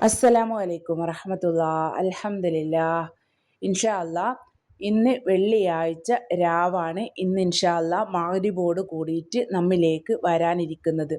അസ്സലാമു അലൈക്കും വറഹമത്തുള്ള അൽഹംദുലില്ല ഇൻഷാ അല്ലാ ഇന്ന് വെള്ളിയാഴ്ച രാവാണ് ഇന്ന് ഇൻഷാല്ല മാഗ്രിബോട് കൂടിയിട്ട് നമ്മിലേക്ക് വരാനിരിക്കുന്നത്.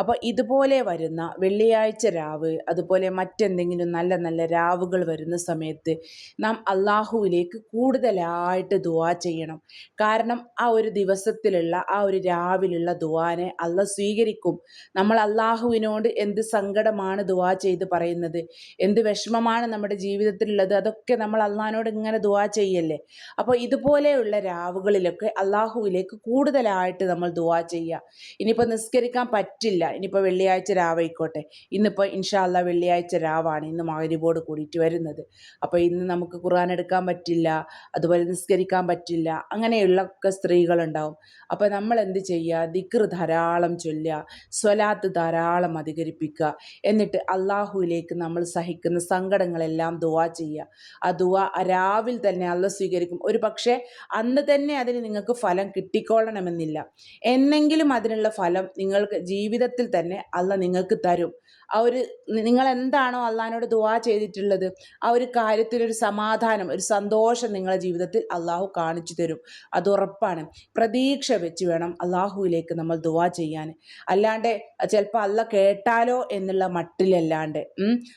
അപ്പോൾ ഇതുപോലെ വരുന്ന വെള്ളിയാഴ്ച രാവ് അതുപോലെ മറ്റെന്തെങ്കിലും നല്ല നല്ല രാവുകൾ വരുന്ന സമയത്ത് നാം അള്ളാഹുവിലേക്ക് കൂടുതലായിട്ട് ദുവാ ചെയ്യണം. കാരണം ആ ഒരു ദിവസത്തിലുള്ള ആ ഒരു രാവിലുള്ള ദുവാനെ അല്ല സ്വീകരിക്കും. നമ്മൾ അള്ളാഹുവിനോട് എന്ത് സങ്കടമാണ് ദുവാ ചെയ്ത് പറയുന്നത്? എന്ത് വിഷമമാണ് നമ്മുടെ ജീവിതത്തിലുള്ളത്? അതൊക്കെ നമ്മൾ അള്ളഹാനോട് ഇങ്ങനെ ദുവാ ചെയ്യല്ലേ? അല്ലേ? അപ്പോൾ ഇതുപോലെയുള്ള രാവുകളിലൊക്കെ അള്ളാഹുവിലേക്ക് കൂടുതലായിട്ട് നമ്മൾ ദുവാ ചെയ്യുക. ഇനിയിപ്പോൾ നിസ്കരിക്കാൻ പറ്റില്ല. ഇനിയിപ്പോൾ വെള്ളിയാഴ്ച രാവായിക്കോട്ടെ. ഇന്നിപ്പോൾ ഇൻഷാല്ല വെള്ളിയാഴ്ച രാവാണ്. ഇന്ന് മകരിബോട് കൂടിയിട്ട് വരുന്നത്. അപ്പോൾ ഇന്ന് നമുക്ക് ഖുർആൻ എടുക്കാൻ പറ്റില്ല. അതുപോലെ നിസ്കരിക്കാൻ പറ്റില്ല. അങ്ങനെയുള്ള ഒക്കെ സ്ത്രീകളുണ്ടാവും. അപ്പോൾ നമ്മൾ എന്ത് ചെയ്യുക? ദിക്ർ ധാരാളം ചൊല്ലുക. സ്വലാത്ത് ധാരാളം അധികരിപ്പിക്കുക. എന്നിട്ട് അള്ളാഹുവിലേക്ക് നമ്മൾ സഹിക്കുന്ന സങ്കടങ്ങളെല്ലാം ദുവാ ചെയ്യുക. ആ ദുവാ രാവിൽ തന്നെ അള്ള സ്വീകരിക്കും. ഒരു പക്ഷേ അന്ന് തന്നെ അതിന് നിങ്ങൾക്ക് ഫലം കിട്ടിക്കൊള്ളണമെന്നില്ല. എന്നെങ്കിലും അതിനുള്ള ഫലം നിങ്ങൾക്ക് ജീവിതത്തിൽ തന്നെ അല്ല നിങ്ങൾക്ക് തരും. ആ ഒരു നിങ്ങൾ എന്താണോ അള്ളഹാനോട് ദുവാ ചെയ്തിട്ടുള്ളത് ആ ഒരു കാര്യത്തിനൊരു സമാധാനം ഒരു സന്തോഷം നിങ്ങളുടെ ജീവിതത്തിൽ അള്ളാഹു കാണിച്ചു തരും. അത് ഉറപ്പാണ്. പ്രതീക്ഷ വെച്ച് വേണം അള്ളാഹുവിലേക്ക് നമ്മൾ ദുവാ ചെയ്യാൻ. അല്ലാണ്ട് ചിലപ്പോൾ അല്ല കേട്ടാലോ എന്നുള്ള മട്ടിലല്ലാണ്ട്.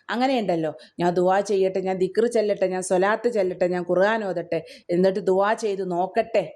അങ്ങനെയുണ്ടല്ലോ. ഞാൻ ദുവാ ചെയ്യട്ടെ ഞാൻ ദിക്ർ ചെല്ലട്ടെ ഞാൻ സ്വലാത്ത് ചെല്ലട്ടെ ഞാൻ ഓതട്ടെ. എന്നിട്ട് ദുവാ ചെയ്ത് നോക്കട്ടെ.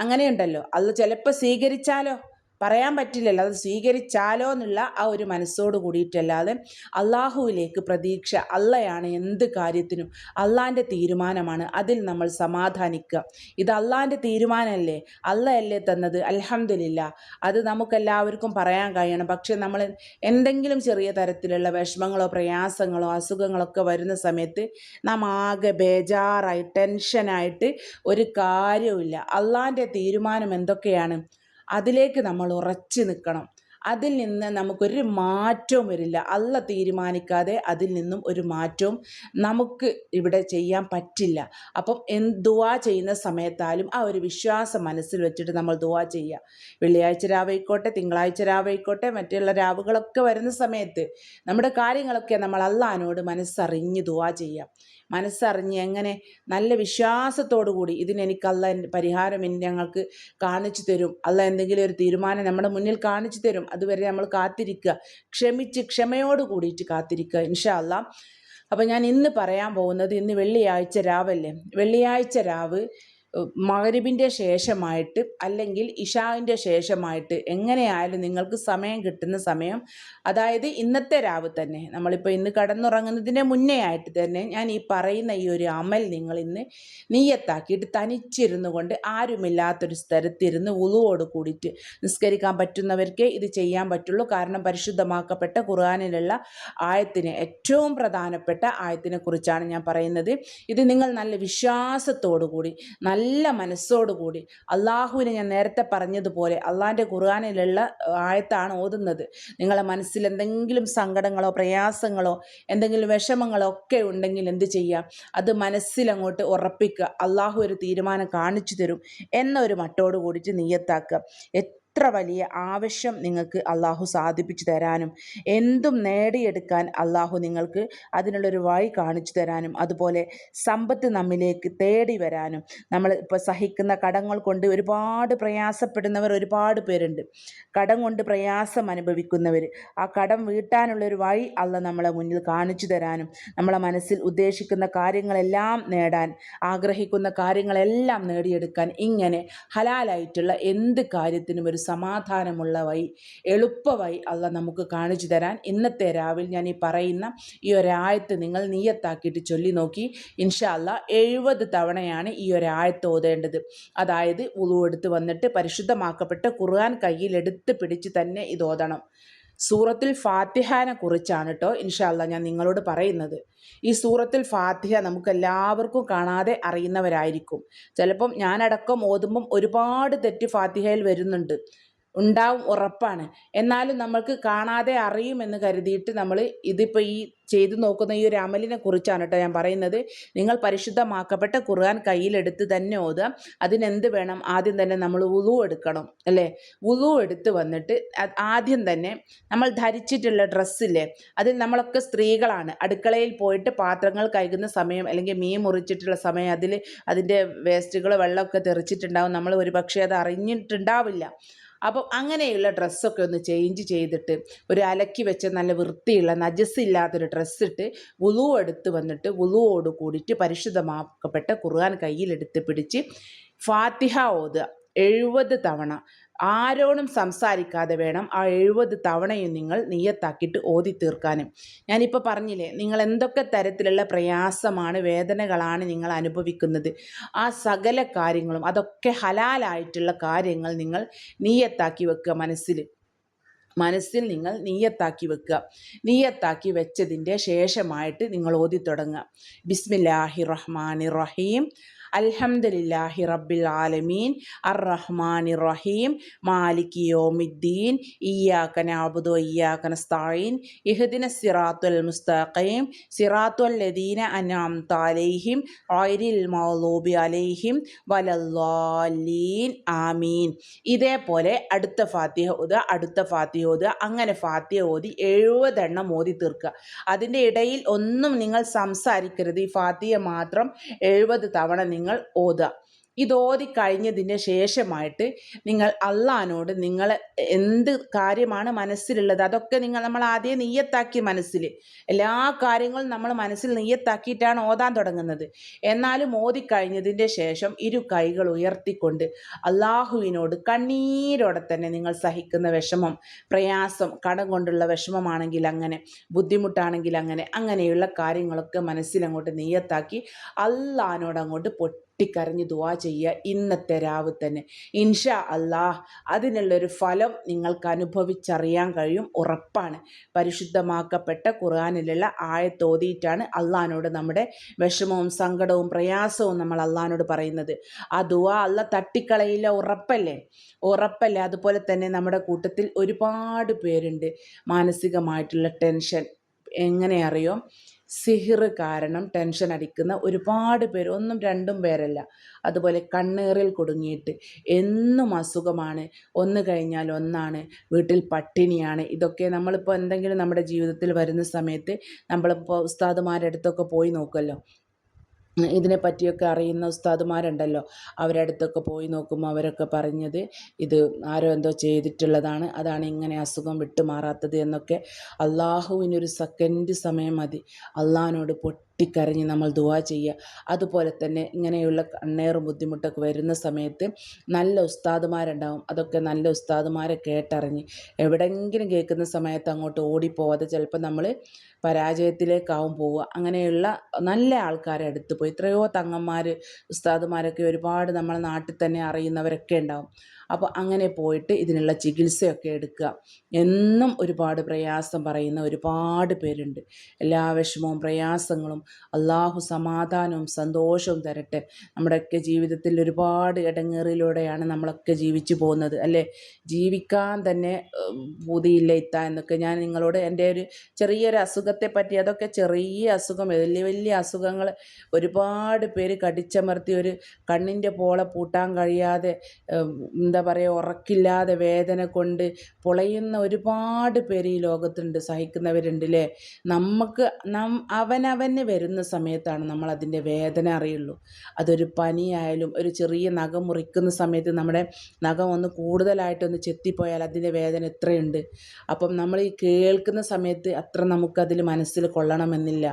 അങ്ങനെയുണ്ടല്ലോ. അത് ചിലപ്പോൾ സ്വീകരിച്ചാലോ? പറയാൻ പറ്റില്ലല്ലോ. അത് സ്വീകരിച്ചാലോ എന്നുള്ള ആ ഒരു മനസ്സോട് കൂടിയിട്ടല്ലാതെ അള്ളാഹുവിലേക്ക് പ്രതീക്ഷ അള്ളയാണ് എന്ത് കാര്യത്തിനും അള്ളാന്റെ തീരുമാനമാണ് അതിൽ നമ്മൾ സമാധാനിക്കുക. ഇത് അള്ളാന്റെ തീരുമാനമല്ലേ? അള്ളയല്ലേ തന്നത്? അലഹമില്ല അത് നമുക്കെല്ലാവർക്കും പറയാൻ കഴിയണം. പക്ഷെ നമ്മൾ എന്തെങ്കിലും ചെറിയ തരത്തിലുള്ള വിഷമങ്ങളോ പ്രയാസങ്ങളോ അസുഖങ്ങളൊക്കെ വരുന്ന സമയത്ത് നാം ആകെ ബേജാറായി ടെൻഷനായിട്ട് ഒരു കാര്യവുമില്ല. അള്ളാന്റെ തീരുമാനം എന്തൊക്കെയാണ്? അതിലേക്ക് നമ്മൾ ഉറച്ചു നിൽക്കണം. അതിൽ നിന്ന് നമുക്കൊരു മാറ്റവും വരില്ല. അല്ല തീരുമാനിക്കാതെ അതിൽ നിന്നും ഒരു മാറ്റവും നമുക്ക് ഇവിടെ ചെയ്യാൻ പറ്റില്ല. അപ്പം എന്ത് ദുവാ ചെയ്യുന്ന സമയത്താലും ആ ഒരു വിശ്വാസം മനസ്സിൽ വെച്ചിട്ട് നമ്മൾ ദുവാ ചെയ്യുക. വെള്ളിയാഴ്ച രാവായിക്കോട്ടെ തിങ്കളാഴ്ച രാവായിക്കോട്ടെ മറ്റുള്ള രാവുകളൊക്കെ വരുന്ന സമയത്ത് നമ്മുടെ കാര്യങ്ങളൊക്കെ നമ്മൾ അള്ളഹാനോട് മനസ്സറിഞ്ഞ് ദുവാ ചെയ്യാം മനസ്സറിഞ്ഞ് എങ്ങനെ നല്ല വിശ്വാസത്തോടു കൂടി ഇതിനെനിക്ക് അല്ല പരിഹാരം ഞങ്ങൾക്ക് കാണിച്ചു തരും. അല്ല എന്തെങ്കിലും ഒരു തീരുമാനം നമ്മുടെ മുന്നിൽ കാണിച്ചു തരും. അതുവരെ നമ്മൾ കാത്തിരിക്കുക. ക്ഷമിച്ച് ക്ഷമയോട് കൂടിയിട്ട് കാത്തിരിക്കുക. ഇൻഷാ അല്ല. അപ്പോൾ ഞാൻ ഇന്ന് പറയാൻ പോകുന്നത് ഇന്ന് വെള്ളിയാഴ്ച രാവല്ലേ? വെള്ളിയാഴ്ച രാവ് മകരിബിന്റെ ശേഷമായിട്ട് അല്ലെങ്കിൽ ഇഷാവിന്റെ ശേഷമായിട്ട് എങ്ങനെയായാലും നിങ്ങൾക്ക് സമയം കിട്ടുന്ന സമയം അതായത് ഇന്നത്തെ രാവ് തന്നെ. നമ്മളിപ്പോൾ ഇന്ന് കടന്നുറങ്ങുന്നതിന്റെ മുന്നേ ആയിട്ട് തന്നെ ഞാൻ ഈ പറയുന്ന ഈ ഒരു അമൽ നിങ്ങൾ ഇന്ന് നീയത്താക്കിയിട്ട് തനിച്ചിരുന്നു കൊണ്ട് ആരുമില്ലാത്തൊരു സ്ഥലത്തിരുന്ന് ഉളുവോട് കൂടിയിട്ട് നിസ്കരിക്കാൻ പറ്റുന്നവർക്ക് ഇത് ചെയ്യാൻ പറ്റുള്ളൂ. കാരണം പരിശുദ്ധമാക്കപ്പെട്ട ഖുർആാനിലുള്ള ആയത്തിന് ഏറ്റവും പ്രധാനപ്പെട്ട ആയത്തിനെ കുറിച്ചാണ് ഞാൻ പറയുന്നത്. ഇത് നിങ്ങൾ നല്ല വിശ്വാസത്തോടു കൂടി നല്ല നല്ല മനസ്സോടുകൂടി അള്ളാഹുവിനെ ഞാൻ നേരത്തെ പറഞ്ഞതുപോലെ അള്ളാഹിന്റെ ഖുർആാനിലുള്ള ആയത്താണ് ഓതുന്നത്. നിങ്ങളെ മനസ്സിൽ എന്തെങ്കിലും സങ്കടങ്ങളോ പ്രയാസങ്ങളോ എന്തെങ്കിലും വിഷമങ്ങളോ ഒക്കെ ഉണ്ടെങ്കിൽ എന്ത് ചെയ്യാം? അത് മനസ്സിലങ്ങോട്ട് ഉറപ്പിക്കുക. അള്ളാഹു ഒരു തീരുമാനം കാണിച്ചു തരും എന്നൊരു മട്ടോട് കൂടിയിട്ട് നീയത്താക്കുക. എത്ര വലിയ ആവശ്യം നിങ്ങൾക്ക് അള്ളാഹു സാധിപ്പിച്ചു തരാനും എന്തും നേടിയെടുക്കാൻ അള്ളാഹു നിങ്ങൾക്ക് അതിനുള്ളൊരു വഴി കാണിച്ചു തരാനും അതുപോലെ സമ്പത്ത് നമ്മിലേക്ക് തേടി വരാനും. നമ്മൾ ഇപ്പോൾ സഹിക്കുന്ന കടങ്ങൾ കൊണ്ട് ഒരുപാട് പ്രയാസപ്പെടുന്നവർ ഒരുപാട് പേരുണ്ട്. കടം കൊണ്ട് പ്രയാസം അനുഭവിക്കുന്നവർ ആ കടം വീട്ടാനുള്ളൊരു വഴി അല്ല നമ്മളെ മുന്നിൽ കാണിച്ചു തരാനും നമ്മളെ മനസ്സിൽ ഉദ്ദേശിക്കുന്ന കാര്യങ്ങളെല്ലാം നേടാൻ ആഗ്രഹിക്കുന്ന കാര്യങ്ങളെല്ലാം നേടിയെടുക്കാൻ ഇങ്ങനെ ഹലാലായിട്ടുള്ള എന്ത് കാര്യത്തിനും ഒരു സമാധാനമുള്ള വഴി എളുപ്പമായി അല്ല നമുക്ക് കാണിച്ചു തരാൻ ഇന്നത്തെ രാവിലെ ഞാൻ ഈ പറയുന്ന ഈ ഒരായത്ത് നിങ്ങൾ നീയത്താക്കിയിട്ട് ചൊല്ലി നോക്കി. ഇൻഷാ അല്ല എഴുപത് തവണയാണ് ഈ ഒരായത്ത് ഓതേണ്ടത്. അതായത് ഉളുവെടുത്ത് വന്നിട്ട് പരിശുദ്ധമാക്കപ്പെട്ട ഖുർആൻ കയ്യിലെടുത്ത് പിടിച്ച് തന്നെ ഇത് ഓതണം. സൂറത്തിൽ ഫാത്തിഹാനെ കുറിച്ചാണ് കേട്ടോ ഇൻഷാല്ല ഞാൻ നിങ്ങളോട് പറയുന്നത്. ഈ സൂറത്തിൽ ഫാത്തിഹ നമുക്ക് എല്ലാവർക്കും കാണാതെ അറിയുന്നവരായിരിക്കും. ചിലപ്പം ഞാനടക്കം ഓതുമ്പം ഒരുപാട് തെറ്റ് ഫാത്തിഹയിൽ വരുന്നുണ്ട്. ഉണ്ടാവും ഉറപ്പാണ്. എന്നാലും നമ്മൾക്ക് കാണാതെ അറിയുമെന്ന് കരുതിയിട്ട് നമ്മൾ ഇതിപ്പോൾ ഈ ചെയ്തു നോക്കുന്ന ഈ ഒരു അമലിനെ കുറിച്ചാണ് കേട്ടോ ഞാൻ പറയുന്നത്. നിങ്ങൾ പരിശുദ്ധമാക്കപ്പെട്ട ഖുർആൻ കയ്യിലെടുത്ത് തന്നെ ഓതുക. അതിനെന്ത് വേണം? ആദ്യം തന്നെ നമ്മൾ ഉളു എടുക്കണം അല്ലേ? ഉളു എടുത്ത് വന്നിട്ട് ആദ്യം തന്നെ നമ്മൾ ധരിച്ചിട്ടുള്ള ഡ്രസ്സില്ലേ അതിൽ നമ്മളൊക്കെ സ്ത്രീകളാണ്. അടുക്കളയിൽ പോയിട്ട് പാത്രങ്ങൾ കഴുകുന്ന സമയം അല്ലെങ്കിൽ മീൻ മുറിച്ചിട്ടുള്ള സമയം അതിൽ അതിന്റെ വേസ്റ്റുകൾ വെള്ളമൊക്കെ തെറിച്ചിട്ടുണ്ടാവും. നമ്മൾ ഒരു പക്ഷേ അത് അറിഞ്ഞിട്ടുണ്ടാവില്ല. അപ്പം അങ്ങനെയുള്ള ഡ്രസ്സൊക്കെ ഒന്ന് ചേഞ്ച് ചെയ്തിട്ട് ഒരു അലക്കി വെച്ച നല്ല വൃത്തിയുള്ള നജസ്സില്ലാത്തൊരു ഡ്രസ്സിട്ട് വുളു എടുത്ത് വന്നിട്ട് വുളുവോട് കൂടിയിട്ട് പരിശുദ്ധമാക്കപ്പെട്ട ഖുർആൻ കയ്യിലെടുത്ത് പിടിച്ച് ഫാത്തിഹ ഓതുക. എഴുപത് തവണ. ആരോടും സംസാരിക്കാതെ വേണം ആ എഴുപത് തവണയും നിങ്ങൾ നീയത്താക്കിയിട്ട് ഓതി തീർക്കാനും ഞാനിപ്പോൾ പറഞ്ഞില്ലേ നിങ്ങൾ എന്തൊക്കെ തരത്തിലുള്ള പ്രയാസമാണ് വേദനകളാണ് നിങ്ങൾ അനുഭവിക്കുന്നത്. ആ സകല കാര്യങ്ങളും അതൊക്കെ ഹലാലായിട്ടുള്ള കാര്യങ്ങൾ നിങ്ങൾ നീയത്താക്കി വെക്കുക മനസ്സിൽ. മനസ്സിൽ നിങ്ങൾ നീയത്താക്കി വെക്കുക. നീയത്താക്കി വെച്ചതിന്റെ ശേഷമായിട്ട് നിങ്ങൾ ഓതി തുടങ്ങുക ബിസ്മില്ലാഹി റഹ്മാനി റഹീം അൽഹംദുലില്ലാഹി റബ്ബിൽ ആലമീൻ. അർ റഹ്മാനി റഹീം മാലിക് യോമിദ്ദീൻ. ഇയ്യാക നഅബുദു ഇയ്യാക നസ്തഈൻ. ഇഹ്ദിന സിറാത്തുൽ മുസ്തഖീം. സിറാത്തുൽ ലദീന അൻഅംത അലൈഹിം. ഗൈറിൽ മൗലൂബി അലൈഹിം. വലല്ലാലീൻ ആമീൻ. ഇതേപോലെ അടുത്ത ഫാത്തിഹ ഓതുക അടുത്ത ഫാത്തിഹ ഓതുക അങ്ങനെ ഫാത്തിഹ ഓതി എഴുപതെണ്ണം ഓതി തീർക്കുക. അതിന്റെ ഇടയിൽ ഒന്നും നിങ്ങൾ സംസാരിക്കരുത്. ഈ ഫാത്തിഹ മാത്രം എഴുപത് തവണ നിങ്ങൾ ഓതുക. ഇത് ഓതി കഴിഞ്ഞതിന് ശേഷമായിട്ട് നിങ്ങൾ അള്ളഹാനോട് നിങ്ങൾ എന്ത് കാര്യമാണ് മനസ്സിലുള്ളത് അതൊക്കെ നിങ്ങൾ നമ്മൾ ആദ്യം നെയ്യത്താക്കി മനസ്സിൽ. എല്ലാ കാര്യങ്ങളും നമ്മൾ മനസ്സിൽ നെയ്യത്താക്കിയിട്ടാണ് ഓതാൻ തുടങ്ങുന്നത്. എന്നാലും ഓതിക്കഴിഞ്ഞതിന്റെ ശേഷം ഇരു കൈകൾ ഉയർത്തിക്കൊണ്ട് അള്ളാഹുവിനോട് കണ്ണീരോടെ തന്നെ നിങ്ങൾ സഹിക്കുന്ന വിഷമം പ്രയാസം കടം കൊണ്ടുള്ള വിഷമമാണെങ്കിൽ അങ്ങനെ ബുദ്ധിമുട്ടാണെങ്കിൽ അങ്ങനെ അങ്ങനെയുള്ള കാര്യങ്ങളൊക്കെ മനസ്സിലങ്ങോട്ട് നെയ്യത്താക്കി അള്ളഹാനോട് അങ്ങോട്ട് പൊട്ടി പൊട്ടിക്കരഞ്ഞ് ദുവാ ചെയ്യുക ഇന്നത്തെ രാവ് തന്നെ. ഇൻഷാ അള്ളാഹ് അതിനുള്ളൊരു ഫലം നിങ്ങൾക്ക് അനുഭവിച്ചറിയാൻ കഴിയും. ഉറപ്പാണ്. പരിശുദ്ധമാക്കപ്പെട്ട ഖുർആാനിലുള്ള ആയത്തോതിയിട്ടാണ് അള്ളഹാനോട് നമ്മുടെ വിഷമവും സങ്കടവും പ്രയാസവും നമ്മൾ അള്ളഹാനോട് പറയുന്നത്. ആ ദുവാ അല്ല തട്ടിക്കളയില്ല ഉറപ്പല്ലേ? ഉറപ്പല്ലേ? അതുപോലെ തന്നെ നമ്മുടെ കൂട്ടത്തിൽ ഒരുപാട് പേരുണ്ട്. മാനസികമായിട്ടുള്ള ടെൻഷൻ എങ്ങനെ അറിയോ? സിഹിർ കാരണം ടെൻഷൻ അടിക്കുന്ന ഒരുപാട് പേര് ഒന്നും രണ്ടും പേരല്ല. അതുപോലെ കണ്ണേറിൽ കുടുങ്ങിയിട്ട് എന്നും അസുഖമാണ്. ഒന്ന് കഴിഞ്ഞാൽ ഒന്നാണ്. വീട്ടിൽ പട്ടിണിയാണ്. ഇതൊക്കെ നമ്മളിപ്പോൾ എന്തെങ്കിലും നമ്മുടെ ജീവിതത്തിൽ വരുന്ന സമയത്ത് നമ്മളിപ്പോൾ ഉസ്താദുമാരുടെ അടുത്തൊക്കെ പോയി നോക്കുമല്ലോ ഇതിനെ പറ്റിയൊക്കെ അറിയുന്ന ഉസ്താദുമാരുണ്ടല്ലോ. അവരുടെ അടുത്തൊക്കെ പോയി നോക്കുമ്പോൾ അവരൊക്കെ പറഞ്ഞത് ഇത് ആരോ എന്തോ ചെയ്തിട്ടുള്ളതാണ് അതാണ് ഇങ്ങനെ അസുഖം വിട്ടുമാറാത്തത് എന്നൊക്കെ. അള്ളാഹുവിനൊരു സെക്കൻഡ് സമയം മതി. അള്ളാഹിനോട് പൊട്ടിക്കരഞ്ഞ് നമ്മൾ ദുവാ ചെയ്യുക. അതുപോലെ തന്നെ ഇങ്ങനെയുള്ള കണ്ണേറും ബുദ്ധിമുട്ടൊക്കെ വരുന്ന സമയത്ത് നല്ല ഉസ്താദുമാരുണ്ടാവും. അതൊക്കെ നല്ല ഉസ്താദുമാരെ കേട്ടറിഞ്ഞ് എവിടെങ്കിലും കേൾക്കുന്ന സമയത്ത് അങ്ങോട്ട് ഓടിപ്പോവാതെ ചിലപ്പോൾ നമ്മൾ പരാജയത്തിലേക്കാവും പോവുക. അങ്ങനെയുള്ള നല്ല ആൾക്കാരെ അടുത്ത് പോയി. എത്രയോ തങ്ങന്മാർ ഉസ്താദുമാരൊക്കെ ഒരുപാട് നമ്മളെ നാട്ടിൽ തന്നെ അറിയുന്നവരൊക്കെ ഉണ്ടാവും. അപ്പോൾ അങ്ങനെ പോയിട്ട് ഇതിനുള്ള ചികിത്സയൊക്കെ എടുക്കുക. എന്നും ഒരുപാട് പ്രയാസം പറയുന്ന ഒരുപാട് പേരുണ്ട്. എല്ലാ വിഷമവും പ്രയാസങ്ങളും അള്ളാഹു സമാധാനവും സന്തോഷവും തരട്ടെ. നമ്മുടെയൊക്കെ ജീവിതത്തിൽ ഒരുപാട് ഇടങ്ങേറിലൂടെയാണ് നമ്മളൊക്കെ ജീവിച്ചു പോകുന്നത് അല്ലേ? ജീവിക്കാൻ തന്നെ പൂതിയില്ല ഇത്ത എന്നൊക്കെ ഞാൻ നിങ്ങളോട് എന്റെ ഒരു ചെറിയൊരു അസുഖത്തെ പറ്റി അതൊക്കെ ചെറിയ അസുഖം വലിയ വലിയ അസുഖങ്ങൾ ഒരുപാട് പേര് കടിച്ചമർത്തി ഒരു കണ്ണിന്റെ പോളെ പൂട്ടാൻ കഴിയാതെ എന്താ എന്താ പറയുക ഉറക്കില്ലാതെ വേദന കൊണ്ട് പൊളയുന്ന ഒരുപാട് പേര് ഈ ലോകത്തുണ്ട് സഹിക്കുന്നവരുണ്ട് അല്ലേ നമുക്ക് നം അവനവന് വരുന്ന സമയത്താണ് നമ്മൾ അതിന്റെ വേദന അറിയുള്ളൂ. അതൊരു പനിയായാലും ഒരു ചെറിയ നഖം മുറിക്കുന്ന സമയത്ത് നമ്മുടെ നഖം ഒന്ന് കൂടുതലായിട്ടൊന്ന് ചെത്തിപ്പോയാൽ അതിന്റെ വേദന എത്രയുണ്ട് അപ്പം നമ്മൾ ഈ കേൾക്കുന്ന സമയത്ത് അത്ര നമുക്കതിൽ മനസ്സിൽ കൊള്ളണമെന്നില്ല.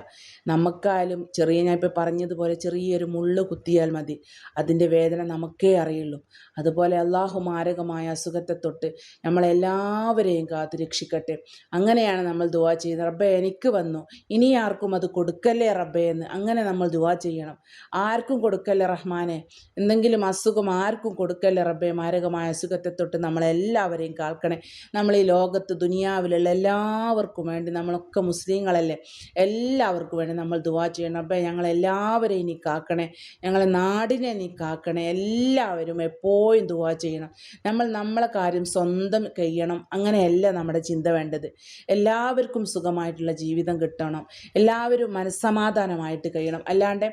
നമുക്കായാലും ചെറിയ ഞാൻ ഇപ്പോൾ പറഞ്ഞതുപോലെ ചെറിയൊരു മുള്ള് കുത്തിയാൽ മതി. അതിന്റെ വേദന നമുക്കേ അറിയുള്ളൂ. അതുപോലെ അള്ളാഹു മാരകമായ അസുഖത്തെ തൊട്ട് നമ്മളെല്ലാവരെയും കാത്തു രക്ഷിക്കട്ടെ. അങ്ങനെയാണ് നമ്മൾ ദുവാ ചെയ്യുന്നത്. റബ്ബെ എനിക്ക് വന്നു. ഇനി ആർക്കും അത് കൊടുക്കല്ലേ റബ്ബെ എന്ന് അങ്ങനെ നമ്മൾ ദുവാ ചെയ്യണം. ആർക്കും കൊടുക്കല്ലേ റഹ്മാനെ? എന്തെങ്കിലും അസുഖം ആർക്കും കൊടുക്കല്ലേ റബ്ബെ? മാരകമായ അസുഖത്തെ തൊട്ട് നമ്മളെല്ലാവരെയും കാൽക്കണേ നമ്മൾ ഈ ലോകത്ത് ദുനിയാവിലുള്ള എല്ലാവർക്കും വേണ്ടി നമ്മളൊക്കെ മുസ്ലിങ്ങളല്ലേ? എല്ലാവർക്കും വേണ്ടി നമ്മൾ ദുവാ ചെയ്യണം. അപ്പം ഞങ്ങളെല്ലാവരെയും നീ കാക്കണേ. ഞങ്ങളെ നാടിനെ നീ കാക്കണേ. എല്ലാവരും എപ്പോഴും ദുവാ ചെയ്യണം. ചെയ്യണം നമ്മൾ നമ്മളെ കാര്യം സ്വന്തം കഴിയണം. അങ്ങനെയല്ല നമ്മുടെ ചിന്ത വേണ്ടത്. എല്ലാവർക്കും സുഖമായിട്ടുള്ള ജീവിതം കിട്ടണം. എല്ലാവരും മനസ്സമാധാനമായിട്ട് കഴിയണം. അല്ലാണ്ട്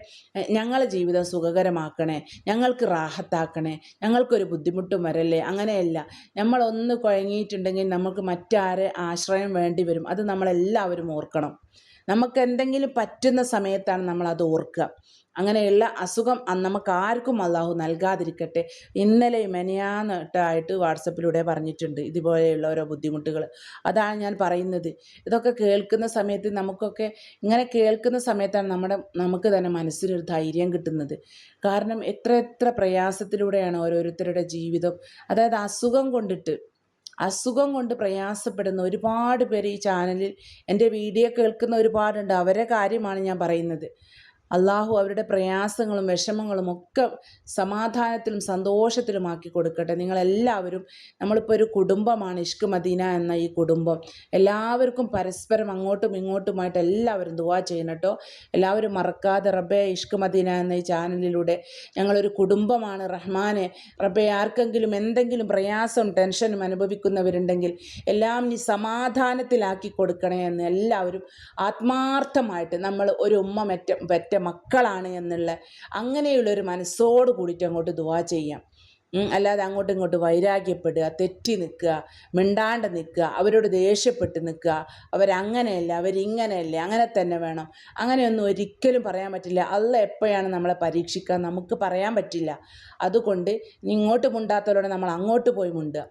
ഞങ്ങളെ ജീവിതം സുഖകരമാക്കണേ. ഞങ്ങൾക്ക് റാഹത്താക്കണേ. ഞങ്ങൾക്കൊരു ബുദ്ധിമുട്ടും വരല്ലേ? അങ്ങനെയല്ല. നമ്മളൊന്ന് കുഴങ്ങിയിട്ടുണ്ടെങ്കിൽ നമുക്ക് മറ്റാരെ ആശ്രയം വേണ്ടി വരും. അത് നമ്മളെല്ലാവരും ഓർക്കണം. നമുക്ക് എന്തെങ്കിലും പറ്റുന്ന സമയത്താണ് നമ്മൾ അത് ഓർക്കുക. അങ്ങനെയുള്ള അസുഖം നമുക്ക് ആർക്കും അള്ളാഹു നൽകാതിരിക്കട്ടെ. ഇന്നലെ മെനയാന്നിട്ടായിട്ട് വാട്സപ്പിലൂടെ പറഞ്ഞിട്ടുണ്ട് ഇതുപോലെയുള്ള ഓരോ ബുദ്ധിമുട്ടുകൾ അതാണ് ഞാൻ പറയുന്നത്. ഇതൊക്കെ കേൾക്കുന്ന സമയത്ത് നമുക്കൊക്കെ ഇങ്ങനെ കേൾക്കുന്ന സമയത്താണ് നമ്മുടെ നമുക്ക് തന്നെ മനസ്സിനൊരു ധൈര്യം കിട്ടുന്നത്. കാരണം എത്ര എത്ര പ്രയാസത്തിലൂടെയാണ് ഓരോരുത്തരുടെ ജീവിതം. അതായത് അസുഖം കൊണ്ടിട്ട് അസുഖം കൊണ്ട് പ്രയാസപ്പെടുന്ന ഒരുപാട് പേര് ഈ ചാനലിൽ എന്റെ വീഡിയോ കേൾക്കുന്ന ഒരുപാടുണ്ട്. അവരെ കാര്യമാണ് ഞാൻ പറയുന്നത്. അള്ളാഹു അവരുടെ പ്രയാസങ്ങളും വിഷമങ്ങളും ഒക്കെ സമാധാനത്തിലും സന്തോഷത്തിലും ആക്കി കൊടുക്കട്ടെ. നിങ്ങളെല്ലാവരും നമ്മളിപ്പോൾ ഒരു കുടുംബമാണ് ഇഷ്ക് മദീന എന്ന ഈ കുടുംബം. എല്ലാവർക്കും പരസ്പരം അങ്ങോട്ടും ഇങ്ങോട്ടുമായിട്ട് എല്ലാവരും ദുവാ ചെയ്യണം കേട്ടോ. എല്ലാവരും മറക്കാതെ റബ്ബെ ഇഷ്ക് മദീന എന്ന ഈ ചാനലിലൂടെ ഞങ്ങളൊരു കുടുംബമാണ്. റഹ്മാനെ റബ്ബെ ആർക്കെങ്കിലും എന്തെങ്കിലും പ്രയാസം ടെൻഷനും അനുഭവിക്കുന്നവരുണ്ടെങ്കിൽ എല്ലാം നീ സമാധാനത്തിലാക്കി കൊടുക്കണേ എന്ന് എല്ലാവരും ആത്മാർത്ഥമായിട്ട് നമ്മൾ ഒരു ഉമ്മ മെറ്റ മക്കളാണ് എന്നുള്ള അങ്ങനെയുള്ളൊരു മനസ്സോട് കൂടിയിട്ട് അങ്ങോട്ട് ദുവാ ചെയ്യാം. അല്ലാതെ അങ്ങോട്ടും ഇങ്ങോട്ട് വൈരാഗ്യപ്പെടുക തെറ്റി നിൽക്കുക മിണ്ടാണ്ട് നിൽക്കുക അവരോട് ദേഷ്യപ്പെട്ട് നിൽക്കുക അവരങ്ങനെയല്ല അവരിങ്ങനെയല്ല അങ്ങനെ തന്നെ വേണം. അങ്ങനെയൊന്നും ഒരിക്കലും പറയാൻ പറ്റില്ല. അല്ല എപ്പോഴാണ് നമ്മളെ പരീക്ഷിക്കുക? നമുക്ക് പറയാൻ പറ്റില്ല. അതുകൊണ്ട് ഇങ്ങോട്ട് മുണ്ടാത്തവരോട് നമ്മൾ അങ്ങോട്ട് പോയി മുണ്ടുക.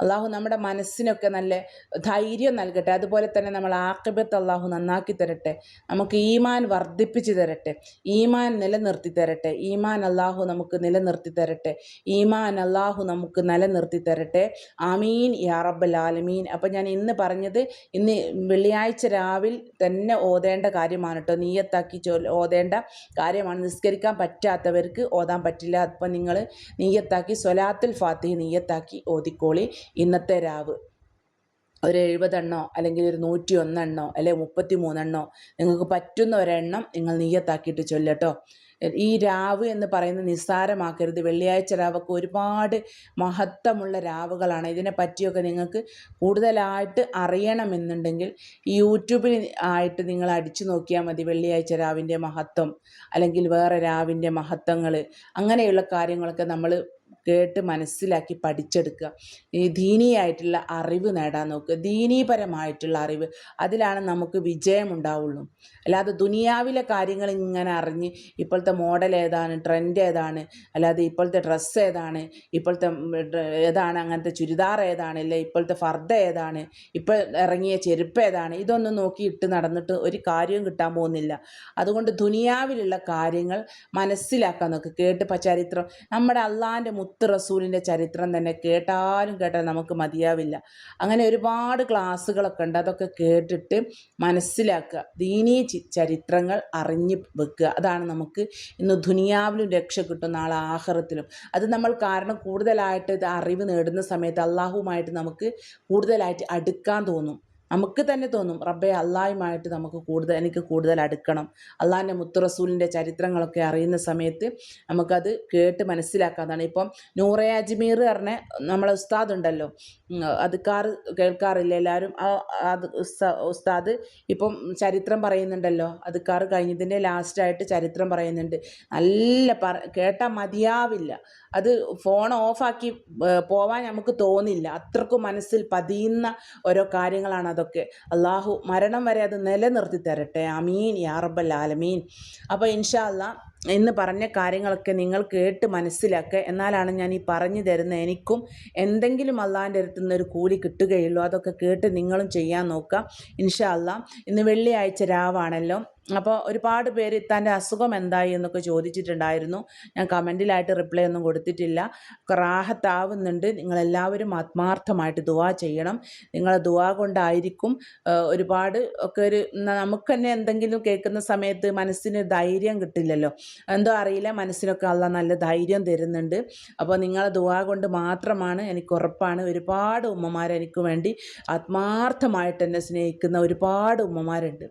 അള്ളാഹു നമ്മുടെ മനസ്സിനൊക്കെ നല്ല ധൈര്യം നൽകട്ടെ. അതുപോലെ തന്നെ നമ്മൾ ആക്കിബത്ത് അള്ളാഹു നന്നാക്കി തരട്ടെ. നമുക്ക് ഈമാൻ വർദ്ധിപ്പിച്ചു തരട്ടെ. ഈമാൻ നിലനിർത്തി തരട്ടെ. ഈമാൻ അള്ളാഹു നമുക്ക് നിലനിർത്തി തരട്ടെ. ഈമാൻ അള്ളാഹു നമുക്ക് നിലനിർത്തി തരട്ടെ. ആമീൻ യാ റബ്ബൽ ആലമീൻ. അപ്പം ഞാൻ ഇന്ന് പറഞ്ഞത് ഇന്ന് വെള്ളിയാഴ്ച രാവിലെ തന്നെ ഓതേണ്ട കാര്യമാണ് കേട്ടോ നീയത്താക്കി ചൊ ഓതേണ്ട കാര്യമാണ്. നിസ്കരിക്കാൻ പറ്റാത്തവർക്ക് ഓതാൻ പറ്റില്ല. അപ്പം നിങ്ങൾ നീയത്താക്കി സ്വലാത്തിൽ ഫാത്തിഹ് നീയത്താക്കി ഓതിക്കോളി. ഇന്നത്തെ രാവ്. ഒരു എഴുപതെണ്ണോ അല്ലെങ്കിൽ ഒരു നൂറ്റി ഒന്നെണ്ണോ അല്ലെങ്കിൽ മുപ്പത്തി മൂന്നെണ്ണോ നിങ്ങൾക്ക് പറ്റുന്ന ഒരെണ്ണം നിങ്ങൾ നീയത്താക്കിയിട്ട് ചൊല്ലട്ടോ ഈ രാവ് എന്ന് പറയുന്നത് നിസ്സാരമാക്കരുത്. വെള്ളിയാഴ്ച രാവൊക്കെ ഒരുപാട് മഹത്വമുള്ള രാവുകളാണ്. ഇതിനെ പറ്റിയൊക്കെ നിങ്ങൾക്ക് കൂടുതലായിട്ട് അറിയണമെന്നുണ്ടെങ്കിൽ ഈ യൂട്യൂബിൽ ആയിട്ട് നിങ്ങൾ അടിച്ചു നോക്കിയാൽ മതി വെള്ളിയാഴ്ച രാവിന്റെ മഹത്വം അല്ലെങ്കിൽ വേറെ രാവിന്റെ മഹത്വങ്ങൾ. അങ്ങനെയുള്ള കാര്യങ്ങളൊക്കെ നമ്മൾ കേട്ട് മനസ്സിലാക്കി പഠിച്ചെടുക്കുക. ഈ ദീനീയായിട്ടുള്ള അറിവ് നേടാൻ നോക്കുക. ദീനീപരമായിട്ടുള്ള അറിവ്. അതിലാണ് നമുക്ക് വിജയമുണ്ടാവുള്ളൂ. അല്ലാതെ ദുനിയാവിലെ കാര്യങ്ങൾ ഇങ്ങനെ അറിഞ്ഞ് ഇപ്പോഴത്തെ മോഡൽ ഏതാണ് ട്രെൻഡ് ഏതാണ് അല്ലാതെ ഇപ്പോഴത്തെ ഡ്രസ്സ് ഏതാണ് ഇപ്പോഴത്തെ ഏതാണ് അങ്ങനത്തെ ചുരിദാർ ഏതാണ് അല്ലെ ഇപ്പോഴത്തെ ഫർദ ഏതാണ് ഇപ്പോൾ ഇറങ്ങിയ ചെരുപ്പ് ഏതാണ് ഇതൊന്നും നോക്കി ഇട്ട് നടന്നിട്ട് ഒരു കാര്യവും കിട്ടാൻ പോകുന്നില്ല. അതുകൊണ്ട് ദുനിയാവിലുള്ള കാര്യങ്ങൾ മനസ്സിലാക്കാൻ നോക്കുക. കേട്ട് ചരിത്രം നമ്മുടെ അള്ളാന്റെ മുത്ത് റസൂലിന്റെ ചരിത്രം തന്നെ കേട്ടാലും കേട്ടാൽ നമുക്ക് മതിയാവില്ല. അങ്ങനെ ഒരുപാട് ക്ലാസ്സുകളൊക്കെ ഉണ്ട്. അതൊക്കെ കേട്ടിട്ട് മനസ്സിലാക്കുക. ദീനീ ചരിത്രങ്ങൾ അറിഞ്ഞ് വെക്കുക. അതാണ് നമുക്ക് ഇന്ന് ദുനിയാവിലും രക്ഷ കിട്ടും നാളെ ആഹ്റത്തിലും. അത് നമ്മൾ കാരണം കൂടുതലായിട്ട് ഇത് അറിവ് നേടുന്ന സമയത്ത് അള്ളാഹുമായിട്ട് നമുക്ക് കൂടുതലായിട്ട് അടുക്കാൻ തോന്നും. നമുക്ക് തന്നെ തോന്നും റബ്ബെ അള്ളാഹുമായിട്ട് നമുക്ക് കൂടുതൽ എനിക്ക് കൂടുതൽ അടുക്കണം. അള്ളാഹിന്റെ മുത്തുറസൂലിന്റെ ചരിത്രങ്ങളൊക്കെ അറിയുന്ന സമയത്ത് നമുക്കത് കേട്ട് മനസ്സിലാക്കാതാണ് ഇപ്പം നൂറെ അജ്മീർ പറഞ്ഞ നമ്മളെ ഉസ്താദ് ഉണ്ടല്ലോ. അതുക്കാർ കേൾക്കാറില്ല എല്ലാവരും? അത് ഉസ്താദ് ഇപ്പം ചരിത്രം പറയുന്നുണ്ടല്ലോ. അതുക്കാർ കഴിഞ്ഞതിന്റെ ലാസ്റ്റായിട്ട് ചരിത്രം പറയുന്നുണ്ട്. നല്ല പറ കേട്ടാൽ മതിയാവില്ല. അത് ഫോൺ ഓഫാക്കി പോവാൻ നമുക്ക് തോന്നില്ല. അത്രക്കും മനസ്സിൽ പതിയുന്ന ഓരോ കാര്യങ്ങളാണ് അതൊക്കെ. അള്ളാഹു മരണം വരെ അത് നിലനിർത്തി തരട്ടെ. അമീൻ യാ റബ്ബൽ ആലമീൻ. അപ്പോൾ ഇൻഷാ ഇന്ന് പറഞ്ഞ കാര്യങ്ങളൊക്കെ നിങ്ങൾ കേട്ട് മനസ്സിലാക്കുക എന്നാലാണ് ഞാൻ ഈ പറഞ്ഞു തരുന്ന എനിക്കും എന്തെങ്കിലും അള്ളാന്റെ അടുത്ത് നിന്ന് ഒരു കൂലി കിട്ടുകയുള്ളൂ. അതൊക്കെ കേട്ട് നിങ്ങളും ചെയ്യാൻ നോക്കുക ഇൻഷാ ഇന്ന് വെള്ളിയാഴ്ച രാവാണല്ലോ. അപ്പോൾ ഒരുപാട് പേര് തന്റെ അസുഖം എന്തായി എന്നൊക്കെ ചോദിച്ചിട്ടുണ്ടായിരുന്നു. ഞാൻ കമന്റിലായിട്ട് റിപ്ലൈ ഒന്നും കൊടുത്തിട്ടില്ല. റാഹത്താവുന്നുണ്ട്. നിങ്ങളെല്ലാവരും ആത്മാർത്ഥമായിട്ട് ദുവാ ചെയ്യണം. നിങ്ങളെ ദുവാ കൊണ്ടായിരിക്കും ഒരുപാട് ഒക്കെ ഒരു നമുക്ക് തന്നെ എന്തെങ്കിലും കേൾക്കുന്ന സമയത്ത് മനസ്സിന് ധൈര്യം കിട്ടില്ലല്ലോ. എന്തോ അറിയില്ല മനസ്സിനൊക്കെ അല്ല നല്ല ധൈര്യം തരുന്നുണ്ട്. അപ്പോൾ നിങ്ങളെ ദുവാ കൊണ്ട് മാത്രമാണ് എനിക്ക് ഉറപ്പാണ്. ഒരുപാട് ഉമ്മമാർ എനിക്ക് വേണ്ടി ആത്മാർത്ഥമായിട്ട് എന്നെ സ്നേഹിക്കുന്ന ഒരുപാട് ഉമ്മമാരുണ്ട്.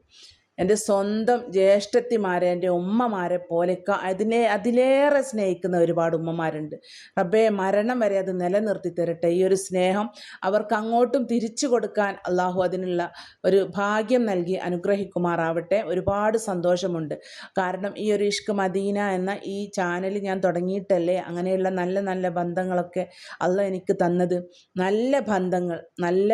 എന്റെ സ്വന്തം ജ്യേഷ്ഠത്തിമാരെ എന്റെ ഉമ്മമാരെ പോലെ അതിനെ അതിലേറെ സ്നേഹിക്കുന്ന ഒരുപാട് ഉമ്മമാരുണ്ട്. റബ്ബേ മരണം വരെ അത് നിലനിർത്തി തരട്ടെ. ഈ ഒരു സ്നേഹം അവർക്ക് അങ്ങോട്ടും തിരിച്ചു കൊടുക്കാൻ അള്ളാഹു അതിനുള്ള ഒരു ഭാഗ്യം നൽകി അനുഗ്രഹിക്കുമാറാവട്ടെ. ഒരുപാട് സന്തോഷമുണ്ട്. കാരണം ഈ ഒരു ഇഷ്ക് മദീന എന്ന ഈ ചാനൽ ഞാൻ തുടങ്ങിയിട്ടല്ലേ അങ്ങനെയുള്ള നല്ല നല്ല ബന്ധങ്ങളൊക്കെ അള്ള എനിക്ക് തന്നത്. നല്ല ബന്ധങ്ങൾ നല്ല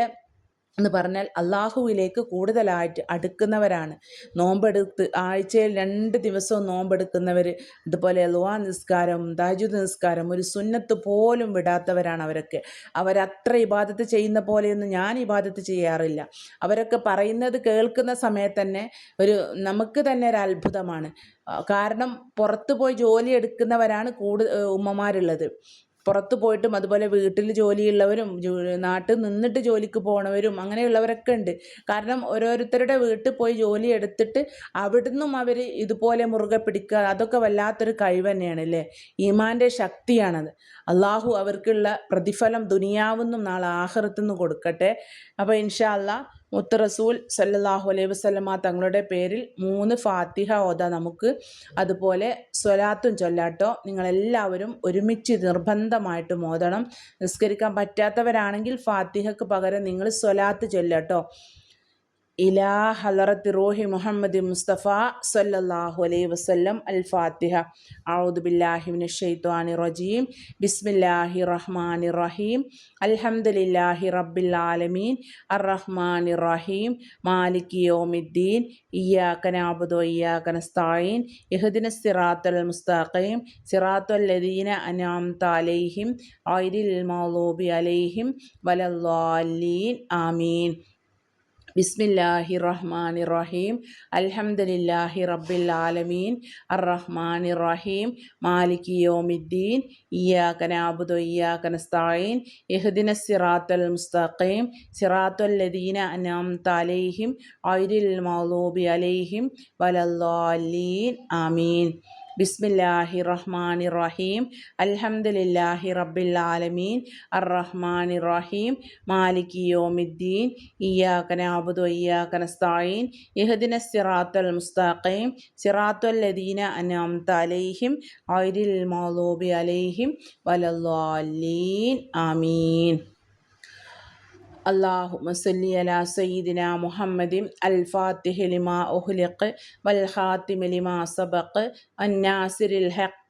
എന്ന് പറഞ്ഞാൽ അള്ളാഹുവിലേക്ക് കൂടുതലായിട്ട് അടുക്കുന്നവരാണ്. നോമ്പെടുത്ത് ആഴ്ചയിൽ രണ്ട് ദിവസവും നോമ്പെടുക്കുന്നവർ അതുപോലെ ലുവാ നിസ്കാരം താജുദ് നിസ്കാരം ഒരു സുന്നത്ത് പോലും വിടാത്തവരാണ് അവരൊക്കെ. അവരത്ര ഇബാദത്ത് ചെയ്യുന്ന പോലെയൊന്നും ഞാൻ ഇബാദത്ത് ചെയ്യാറില്ല. അവരൊക്കെ പറയുന്നത് കേൾക്കുന്ന സമയത്ത് തന്നെ ഒരു നമുക്ക് തന്നെ ഒരു അത്ഭുതമാണ്. കാരണം പുറത്ത് പോയി ജോലി എടുക്കുന്നവരാണ് കൂടുതൽ ഉമ്മമാരുള്ളത്. പുറത്ത് പോയിട്ടും അതുപോലെ വീട്ടിൽ ജോലിയുള്ളവരും നാട്ടിൽ നിന്നിട്ട് ജോലിക്ക് പോണവരും അങ്ങനെയുള്ളവരൊക്കെ ഉണ്ട്. കാരണം ഓരോരുത്തരുടെ വീട്ടിൽ പോയി ജോലി എടുത്തിട്ട് അവിടുന്നും അവർ ഇതുപോലെ മുറുകെ പിടിക്കുക അതൊക്കെ വല്ലാത്തൊരു കഴിവ് തന്നെയാണ് അല്ലേ? ഈമാന്റെ ശക്തിയാണത്. അള്ളാഹു അവർക്കുള്ള പ്രതിഫലം ദുനിയാവുന്നും നാളെ ആഹ്റത്തുനിന്ന് കൊടുക്കട്ടെ. അപ്പോൾ ഇൻഷാ അല്ലാ മുത്ത് റസൂൽ സല്ലാഹു അലൈഹി വസ്ലമ തങ്ങളുടെ പേരിൽ മൂന്ന് ഫാത്തിഹ ഓത നമുക്ക്. അതുപോലെ സ്വലാത്തും ചൊല്ലാട്ടോ. നിങ്ങളെല്ലാവരും ഒരുമിച്ച് നിർബന്ധമായിട്ട് ഓതണം. നിസ്കരിക്കാൻ പറ്റാത്തവരാണെങ്കിൽ ഫാത്തിഹക്ക് പകരം നിങ്ങൾ സ്വലാത്ത് ചൊല്ലാട്ടോ. ഇലാ ഹലറത്ത് റോഹി മുഹമ്മദ് മുസ്തഫ സല്ലല്ലാഹു അലൈ വസല്ലം അൽ ഫാത്തിഹ ഔദു ഷെയ്ത്വാനി റജീം. ബിസ്മില്ലാഹി റഹ്മാനി റഹീം. അൽഹംദുലില്ലാഹി റബ്ബിൽ ആലമീൻ. അർ റഹ്മാനി റഹീം. മാലിക് യോമിദ്ദീൻ. ഇയ്യാക ഇയാക്കനസ്തായീൻ ഇഹദിന സിറാത്തൽ മുസ്തഖീം. സിറാത്തൽ ലദീന അൻഅംത അലൈഹിം. ഐദിൽ മൗലൂബി അലൈഹിം. വലല്ലാലീൻ ആമീൻ. ബിസ്മില്ലാഹി റഹ്മാൻ റഹീം അൽഹംദുലില്ലാഹി റബ്ബിൽ ആലമീൻ അർ റഹ്മാൻ റഹീം മാലിക് യോമിദ്ദീൻ ഇയ്യാക നസ്തഈൻ ഇഹ്ദിന സിറാത്തൽ മുസ്തഖീം. സിറാത്തുല്ലദീന അനാം അൻഅംത ഐരിൽ മൗലൂബി അലൈഹിം. വലദ്ദാലീൻ ആമീൻ. ബിസ്മില്ലാഹി റഹ്മാനി റഹീം അൽഹംദുലില്ലാഹി റബ്ബിൽ ആലമീൻ റഹ്മാനി റഹീം മാലിക് യോമിദ്ദീൻ. ഇയ്യാക നഅബുദു ഇയ്യാക നസ്തഈൻ. ഇഹ്ദിന സിറാത്തൽ മുസ്തഖീം. സിറാത്തൽ ലദീന അൻഅംത അലൈഹിം. ഐരിൽ മാലോബി അലൈഹിം. വലദ്ദാലീൻ ആമീൻ. اللهم صل على سيدنا محمد الفاتح لما أخلق والخاتم لما سبق الناصر الحق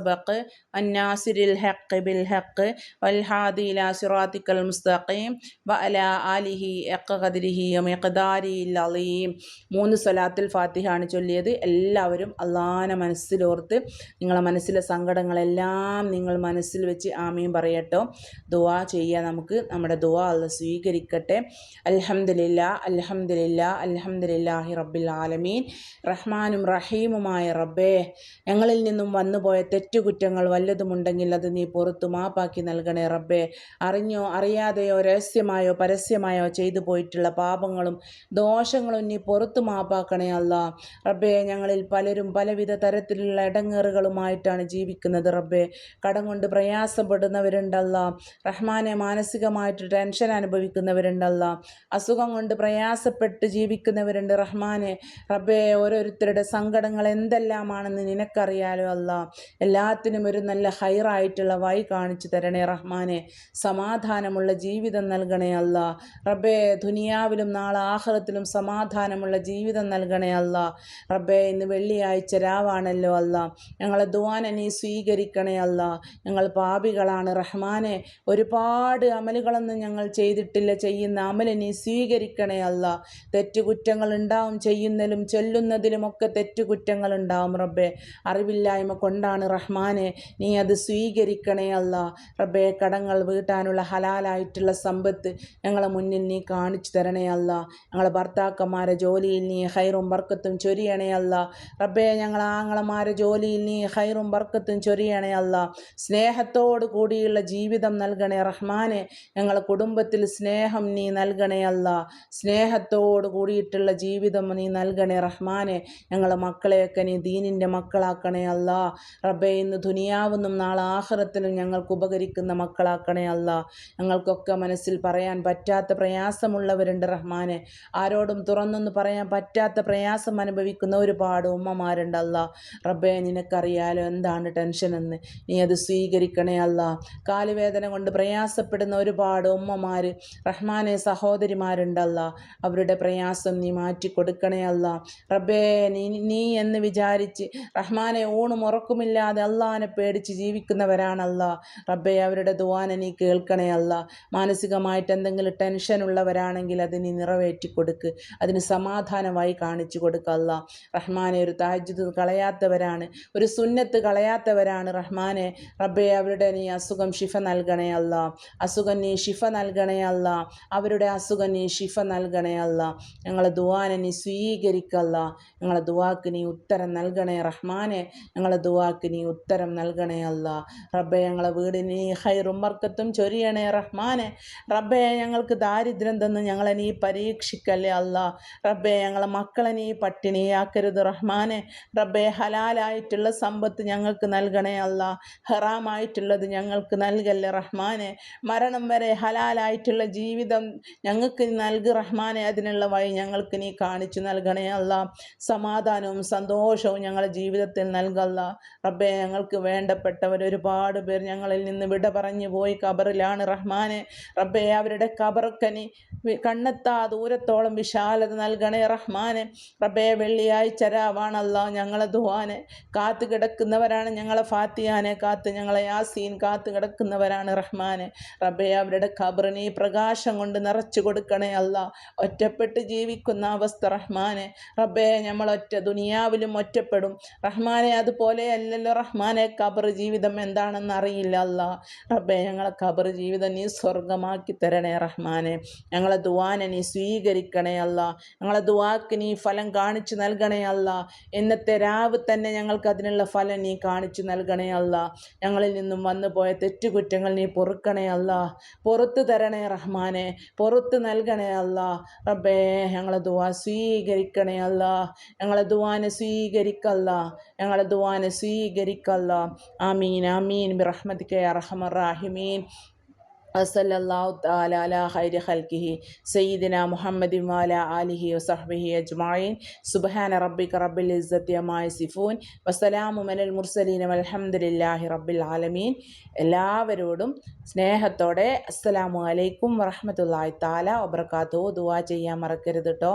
സബക് അന്നാസിരിൽ ഹഖ് ബിൽ ഹഖ് വൽഹാദില സിറാത്തിക്കൽ മുസ്തഖീം വ അല ആലിഹി എക്കദിരിഹി മെഖദാരി അലീം മൂന്ന് സ്വലാത്തിൽ ഫാത്തിഹാണ് ചൊല്ലിയത്. എല്ലാവരും അള്ളാഹനെ മനസ്സിലോർത്ത് നിങ്ങളെ മനസ്സിലെ സങ്കടങ്ങളെല്ലാം നിങ്ങൾ മനസ്സിൽ വെച്ച് ആമീൻ പറയട്ടോ. ദുവാ ചെയ്യുക നമുക്ക് നമ്മുടെ ദുവാ അള്ള സ്വീകരിക്കട്ടെ. അലഹമില്ല അലഹമില്ല അലഹമില്ലാഹി റബ്ബിൽ ആലമീൻ. റഹ്മാനും റഹീമുമായ റബ്ബേ ഞങ്ങളിൽ നിന്നും വന്നുപോയ തെറ്റ് തെറ്റുകുറ്റങ്ങൾ വല്ലതുമുണ്ടെങ്കിൽ അത് നീ പുറത്തു മാപ്പാക്കി നൽകണേ റബ്ബേ. അറിഞ്ഞോ അറിയാതെയോ രഹസ്യമായോ പരസ്യമായോ ചെയ്തു പോയിട്ടുള്ള പാപങ്ങളും ദോഷങ്ങളും നീ പുറത്തു മാപ്പാക്കണേ അല്ല. റബ്ബേ ഞങ്ങളിൽ പലരും പലവിധ തരത്തിലുള്ള ഇടങ്ങേറുകളുമായിട്ടാണ് ജീവിക്കുന്നത് റബ്ബേ. കടം കൊണ്ട് പ്രയാസപ്പെടുന്നവരുണ്ടല്ല. റഹ്മാനെ മാനസികമായിട്ട് ടെൻഷൻ അനുഭവിക്കുന്നവരുണ്ടല്ല. അസുഖം കൊണ്ട് പ്രയാസപ്പെട്ട് ജീവിക്കുന്നവരുണ്ട് റഹ്മാനെ. റബ്ബേ ഓരോരുത്തരുടെ സങ്കടങ്ങൾ എന്തെല്ലാമാണെന്ന് നിനക്കറിയാലോ അല്ല. എല്ലാത്തിനും ഒരു നല്ല ഹൈറായിട്ടുള്ള വഴി കാണിച്ചു തരണേ റഹ്മാനെ. സമാധാനമുള്ള ജീവിതം നൽകണേ അല്ല. റബ്ബേ ദുനിയാവിലും നാളെ ആഹ്ലത്തിലും സമാധാനമുള്ള ജീവിതം നൽകണേ അല്ല. റബ്ബേ ഇന്ന് വെള്ളിയാഴ്ച രാവാണല്ലോ അല്ല. ഞങ്ങളെ ദുവാന സ്വീകരിക്കണേ അല്ല. ഞങ്ങൾ പാപികളാണ് റഹ്മാനെ. ഒരുപാട് അമലുകളൊന്നും ഞങ്ങൾ ചെയ്തിട്ടില്ല. ചെയ്യുന്ന ചെയ്യുന്ന അമൽ നീ സ്വീകരിക്കണേ അല്ല. തെറ്റുകുറ്റങ്ങൾ ഉണ്ടാവും ചെയ്യുന്നതിലും ചൊല്ലുന്നതിലുമൊക്കെ തെറ്റുകുറ്റങ്ങൾ ഉണ്ടാവും റബ്ബെ. അറിവില്ലായ്മ കൊണ്ടാണ് റഹ്മാൻ റഹ്മാനെ നീ അത് സ്വീകരിക്കണേ അല്ല. റബ്ബേ കടങ്ങൾ വീട്ടാനുള്ള ഹലാലായിട്ടുള്ള സമ്പത്ത് ഞങ്ങളെ മുന്നിൽ നീ കാണിച്ചു തരണേ അല്ല. ഞങ്ങളെ ഭർത്താക്കന്മാരെ ജോലിയിൽ നീ ഹൈറും ബർക്കത്തും ചൊരിയണേ അല്ല. റബ്ബേ ഞങ്ങൾ ആങ്ങളമാരെ ജോലിയിൽ നീ ഹൈറും ബർക്കത്തും ചൊരിയണേ അല്ല. സ്നേഹത്തോടു കൂടിയുള്ള ജീവിതം നൽകണേ റഹ്മാനെ. ഞങ്ങളെ കുടുംബത്തിൽ സ്നേഹം നീ നൽകണേ അല്ല. സ്നേഹത്തോട് കൂടിയിട്ടുള്ള ജീവിതം നീ നൽകണേ റഹ്മാനെ. ഞങ്ങളെ മക്കളെയൊക്കെ നീ ദീനിന്റെ മക്കളാക്കണേ അല്ല. റബ്ബെ ഇന്ന് ദുനിയാവെന്നും നാളെ ആഹ്റത്തിനും ഞങ്ങൾക്ക് ഉപകരിക്കുന്ന മക്കളാക്കണേ അല്ല. ഞങ്ങൾക്കൊക്കെ മനസ്സിൽ പറയാൻ പറ്റാത്ത പ്രയാസമുള്ളവരുണ്ട് റഹ്മാനെ. ആരോടും തുറന്നൊന്ന് പറയാൻ പറ്റാത്ത പ്രയാസം അനുഭവിക്കുന്ന ഒരുപാട് ഉമ്മമാരുണ്ടല്ല റബ്ബേ നിനക്കറിയാലോ എന്താണ് ടെൻഷൻ എന്ന് നീ അത് സ്വീകരിക്കണേ അല്ല. കാലുവേദന കൊണ്ട് പ്രയാസപ്പെടുന്ന ഒരുപാട് ഉമ്മമാർ റഹ്മാനെ സഹോദരിമാരുണ്ടല്ല അവരുടെ പ്രയാസം നീ മാറ്റി കൊടുക്കണേ അല്ല. റബ്ബേ നീ നീ എന്ന് വിചാരിച്ച് റഹ്മാനെ ഊണും ഉറക്കുമില്ലാതെ അള്ളാനെ പേടിച്ച് ജീവിക്കുന്നവരാണല്ല റബ്ബെ അവരുടെ ദുവാന നീ കേൾക്കണേ അല്ല മാനസികമായിട്ട് എന്തെങ്കിലും ടെൻഷൻ ഉള്ളവരാണെങ്കിൽ അത് നീ നിറവേറ്റി കൊടുക്ക്. അതിന് സമാധാനമായി കാണിച്ചു കൊടുക്കല്ല റഹ്മാനെ ഒരു താജ്ജുദ് കളയാത്തവരാണ്. ഒരു സുന്നത്ത് കളയാത്തവരാണ് റഹ്മാനെ. റബ്ബെ അവരുടെ നീ അസുഖം ഷിഫ നൽകണേ അല്ല അസുഖം നീ ഷിഫ നൽകണേ അല്ല അവരുടെ അസുഖം നീ ഷിഫ നൽകണേ അല്ല ഞങ്ങളെ ദുവാനെ നീ സ്വീകരിക്കല്ല ഞങ്ങളെ ദുവാക്ക് നീ ഉത്തരം നൽകണേ റഹ്മാനെ. ഞങ്ങളെ ദുവാക്ക് നീ ഉത്തരം നൽകണേ അല്ല. റബ്ബെ ഞങ്ങളെ വീടിന് നീ ഹൈറും വർക്കത്തും ചൊരിയണേ റഹ്മാനെ. റബ്ബെ ഞങ്ങൾക്ക് ദാരിദ്ര്യം തന്ന് ഞങ്ങളെ നീ പരീക്ഷിക്കല്ലേ അല്ല. റബ്ബെ ഞങ്ങളെ മക്കളെ നീ പട്ടിണിയാക്കരുത് റഹ്മാനെ. റബ്ബെ ഹലാലായിട്ടുള്ള സമ്പത്ത് ഞങ്ങൾക്ക് നൽകണേ അല്ല. ഹറാമായിട്ടുള്ളത് ഞങ്ങൾക്ക് നൽകല്ലേ റഹ്മാനെ. മരണം വരെ ഹലാലായിട്ടുള്ള ജീവിതം ഞങ്ങൾക്ക് നൽകി റഹ്മാനെ. അതിനുള്ള വഴി ഞങ്ങൾക്ക് നീ കാണിച്ചു നൽകണേ അല്ല. സമാധാനവും സന്തോഷവും ഞങ്ങളുടെ ജീവിതത്തിൽ നൽകല്ല റബ്ബെ ഞങ്ങൾക്ക് വേണ്ടപ്പെട്ടവർ ഒരുപാട് പേർ ഞങ്ങളിൽ നിന്ന് വിട പറഞ്ഞു പോയി ഖബറിലാണ് റഹ്മാനെ. റബ്ബെ അവരുടെ ഖബറക്കനി കണ്ണെത്താ ദൂരത്തോളം വിശാലത നൽകണേ റഹ്മാനെ. റബ്ബെ വെള്ളിയാഴ്ച രാവാണല്ല ഞങ്ങളെ ദുവാനെ കാത്തു കിടക്കുന്നവരാണ് ഞങ്ങളെ ഫാത്തിയാനെ. കാത്ത് ഞങ്ങളെ യാസീൻ കാത്തു കിടക്കുന്നവരാണ് റഹ്മാനെ. റബ്ബെ അവരുടെ ഖബറിനെ പ്രകാശം കൊണ്ട് നിറച്ചു കൊടുക്കണേ അല്ല. ഒറ്റപ്പെട്ട് ജീവിക്കുന്ന അവസ്ഥ റഹ്മാനെ. റബ്ബെ നമ്മൾ ഒറ്റ ദുനിയാവിലും ഒറ്റപ്പെടും. റഹ്മാനെ അതുപോലെ അല്ലല്ലോ റഹ്മാനെ കബർ ജീവിതം എന്താണെന്ന് അറിയില്ല അല്ല. റബ്ബെ ഞങ്ങളെ കബർ ജീവിതം നീ സ്വർഗമാക്കി തരണേ റഹ്മാനെ. ഞങ്ങളെ ദുവാനെ നീ സ്വീകരിക്കണേ അല്ല. ഞങ്ങളെ ദുവാക്ക് നീ ഫലം കാണിച്ചു നൽകണേ അല്ല. ഇന്നത്തെ രാവ് തന്നെ ഞങ്ങൾക്ക് അതിനുള്ള ഫലം നീ കാണിച്ചു നൽകണേ അല്ല. ഞങ്ങളിൽ നിന്നും വന്നു പോയ തെറ്റുകുറ്റങ്ങൾ നീ പൊറുക്കണേ അല്ല. പുറത്തു തരണേ റഹ്മാനെ. പുറത്ത് നൽകണേ അല്ല. റബ്ബേ ഞങ്ങളെ ദുവാ സ്വീകരിക്കണേ അല്ല. ഞങ്ങളെ ദുവാനെ സ്വീകരിക്കല്ല. ഞങ്ങളെ ദുവാനെ സ്വീകരിക്കല്ല ആമീൻ ആമീൻ ബിറഹ്മതിക യാ റഹ്മർ റാഹിമീൻ وصلى الله تعالى على خير خلقه سيدنا محمد وعلى آله وصحبه أجمعين سبحان ربك رب العزة عما يصفون وسلام على المرسلين والحمد لله رب العالمين എല്ലാവരോടും സ്നേഹത്തോടെ അസ്സലാമു അലൈക്കും വറഹ്മത്തുള്ളാഹി താല വബർക്കാത്തു ദുആ ചെയ്യാൻ മറക്കരുത് കേട്ടോ